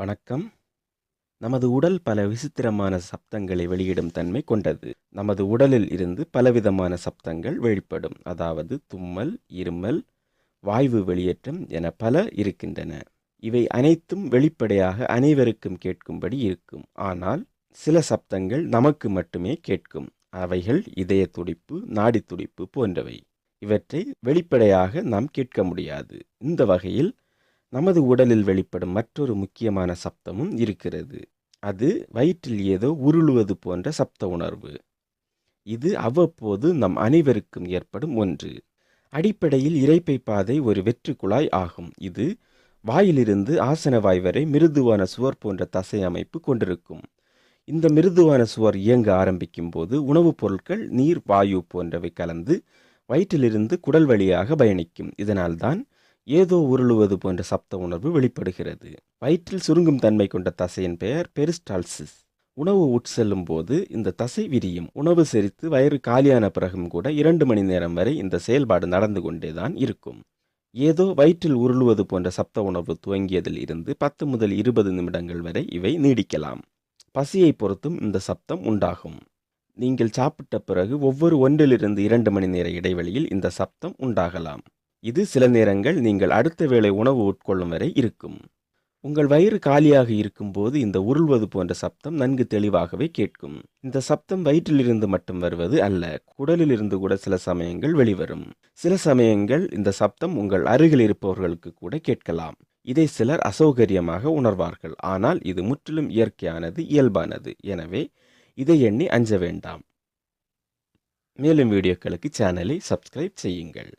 வணக்கம். நமது உடல் பல விசித்திரமான சப்தங்களை வெளியிடும் தன்மை கொண்டது. நமது உடலில் இருந்து பலவிதமான சப்தங்கள் வெளிப்படும். அதாவது தும்மல் இருமல் வாய்வு வெளியேற்றம் என பல இருக்கின்றன. இவை அனைத்தும் வெளிப்படையாக அனைவருக்கும் கேட்கும்படி இருக்கும். ஆனால் சில சப்தங்கள் நமக்கு மட்டுமே கேட்கும். அவைகள் இதய துடிப்பு நாடி துடிப்பு போன்றவை. இவற்றை வெளிப்படையாக நாம் கேட்க முடியாது. இந்த வகையில் நமது உடலில் வெளிப்படும் மற்றொரு முக்கியமான சப்தமும் இருக்கிறது. அது வயிற்றில் ஏதோ உருளுவது போன்ற சப்த உணர்வு. இது அவ்வப்போது நம் அனைவருக்கும் ஏற்படும் ஒன்று. அடிப்படையில் இறைப்பை பாதை ஒரு வெற்று குழாய் ஆகும். இது வாயிலிருந்து ஆசனவாய் வரை மிருதுவான சுவர் போன்ற தசை அமைப்பு கொண்டிருக்கும். இந்த மிருதுவான சுவர் இயங்க ஆரம்பிக்கும் போது உணவுப் பொருட்கள் நீர் வாயு போன்றவை கலந்து வயிற்றிலிருந்து குடல் வழியாக பயணிக்கும். இதனால்தான் ஏதோ உருளுவது போன்ற சப்த உணர்வு வெளிப்படுகிறது. வயிற்றில் சுருங்கும் தன்மை கொண்ட தசையின் பெயர் பெரிஸ்டால்சிஸ். உணவு உட்செல்லும் போது இந்த தசை விரியும். உணவு செரித்து வயிறு காலியான பிறகும் கூட இரண்டு மணி நேரம் வரை இந்த செயல்பாடு நடந்து கொண்டேதான் இருக்கும். ஏதோ வயிற்றில் உருளுவது போன்ற சப்த உணர்வு துவங்கியதில் இருந்து பத்து முதல் இருபது நிமிடங்கள் வரை இவை நீடிக்கலாம். பசியை பொறுத்தும் இந்த சப்தம் உண்டாகும். நீங்கள் சாப்பிட்ட பிறகு ஒவ்வொரு ஒன்றிலிருந்து இரண்டு மணி நேர இடைவெளியில் இந்த சப்தம் உண்டாகலாம். இது சில நேரங்கள் நீங்கள் அடுத்த வேளை உணவு உட்கொள்ளும் வரை இருக்கும். உங்கள் வயிறு காலியாக இருக்கும்போது இந்த உருள்வது போன்ற சப்தம் நன்கு தெளிவாகவே கேட்கும். இந்த சப்தம் வயிற்றிலிருந்து மட்டும் வருவது அல்ல குடலிலிருந்து கூட சில சமயங்கள் வெளிவரும். சில சமயங்கள் இந்த சப்தம் உங்கள் அருகில் இருப்பவர்களுக்கு கூட கேட்கலாம். இதை சிலர் அசௌகரியமாக உணர்வார்கள். ஆனால் இது முற்றிலும் இயற்கையானது இயல்பானது. எனவே இதை எண்ணி அஞ்ச வேண்டாம். மேலும் வீடியோக்களுக்கு சேனலை சப்ஸ்கிரைப் செய்யுங்கள்.